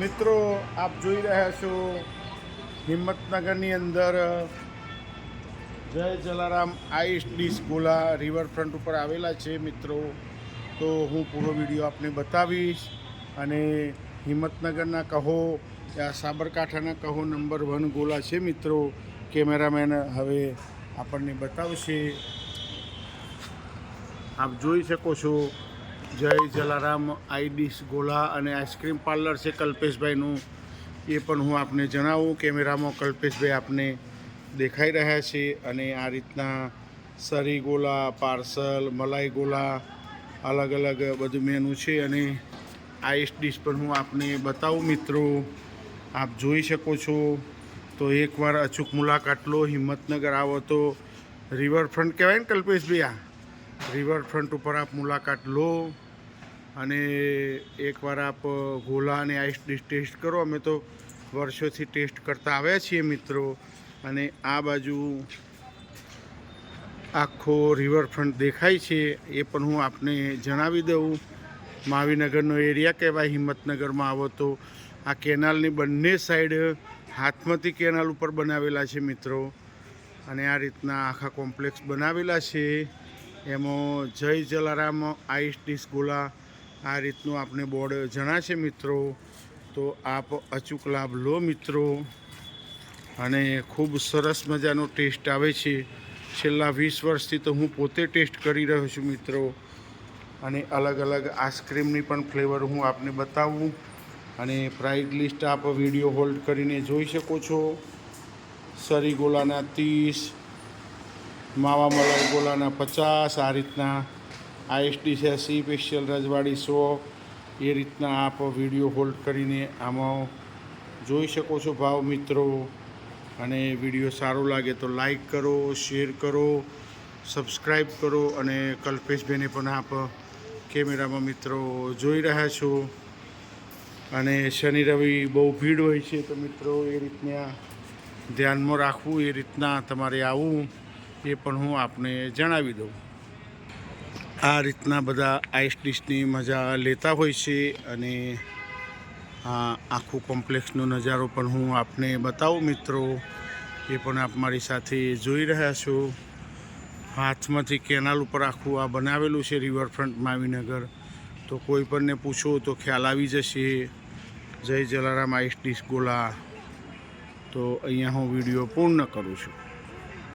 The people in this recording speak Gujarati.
મિત્રો, આપ જોઈ રહ્યા છો હિંમતનગરની અંદર Jay Jalaram ice dish gola riverfront ઉપર આવેલા છે મિત્રો. તો હું પૂરો વીડિયો આપને બતાવીશ અને હિંમતનગરના કહો સાબરકાંઠાના કહો નંબર વન ગોલા છે મિત્રો. કેમેરામેન હવે આપણને બતાવશે. આપ જોઈ શકો છો જય જલારામ આઈડીસ ગોલા અને આઈસ્ક્રીમ પાર્લર છે કલ્પેશભાઈનું. એ પણ હું આપને જણાવું, કેમેરામાં કલ્પેશભાઈ આપને દેખાઈ રહ્યા છે અને આ રીતના સરી ગોલા, પાર્સલ, મલાઈ ગોલા, અલગ અલગ બધું મેનુ છે અને આઈસ ડીશ પણ હું આપને બતાવું મિત્રો. આપ જોઈ શકો છો. તો એકવાર અચૂક મુલાકાત લો, હિંમતનગર આવો તો રિવરફ્રન્ટ કહેવાય ને કલ્પેશભાઈ આ? રિવરફ્રન્ટ ઉપર આપ મુલાકાત લો અને એકવાર આપ ગોલા અને આઈસ ડીશ ટેસ્ટ કરો. અમે તો વર્ષોથી ટેસ્ટ કરતા આવ્યા છીએ મિત્રો. અને આ બાજુ આખો રિવરફ્રન્ટ દેખાય છે એ પણ હું આપને જણાવી દઉં. માવીનગરનો એરિયા કહેવાય, હિંમતનગરમાં આવો તો. આ કેનાલની બંને સાઈડ હાથમતી કેનાલ ઉપર બનાવેલા છે મિત્રો. અને આ રીતના આખા કોમ્પ્લેક્સ બનાવેલા છે. એમાં જય જલારામ આઈસ ડીશ ગોલા આ રીતનું આપને બોર્ડ જણાશે મિત્રો. તો આપ અચૂક લાભ લો મિત્રો. અને ખૂબ સરસ મજાનો ટેસ્ટ આવે છે. છેલ્લા વીસ વર્ષથી તો હું પોતે ટેસ્ટ કરી રહ્યો છું મિત્રો. અને અલગ અલગ આઈસ્ક્રીમની પણ ફ્લેવર હું આપને બતાવું. અને પ્રાઇડ લિસ્ટ આપ વીડિયો હોલ્ડ કરીને જોઈ શકો છો. સરી ગોલાના ત્રીસ માવા મલાઈ ગોલાના પચાસ, આ રીતના આઈએસડી છે, સી સ્પેશિયલ રજવાડી સો. એ રીતના આપ વીડિયો હોલ્ડ કરીને આમાં જોઈ શકો છો ભાવ મિત્રો. અને વીડિયો સારો લાગે તો લાઈક કરો, શેર કરો, સબસ્ક્રાઈબ કરો અને કલ્પેશભાઈને પણ આપ કેમેરામાં મિત્રો જોઈ રહ્યા છો. અને શનિ, રવિ બહુ ભીડ હોય છે તો મિત્રો એ રીતના ધ્યાનમાં રાખવું, એ રીતના તમારે આવવું એ પણ હું આપને જણાવી દઉં. આ રીતના બધા આઈસ ડીશની મજા લેતા હોય છે અને આ આખું કોમ્પ્લેક્સનો નજારો પણ હું આપને બતાવું મિત્રો. એ પણ આપ મારી સાથે જોઈ રહ્યા છો. હાથમાંથી કેનાલ ઉપર આખું આ બનાવેલું છે રિવરફ્રન્ટ માવીનગર. તો કોઈ પણને પૂછો તો ખ્યાલ આવી જશે. જય જલારામ આઈસ ડીશ ગોલા. તો અહીંયા હું વીડિયો પૂર્ણ કરું છું.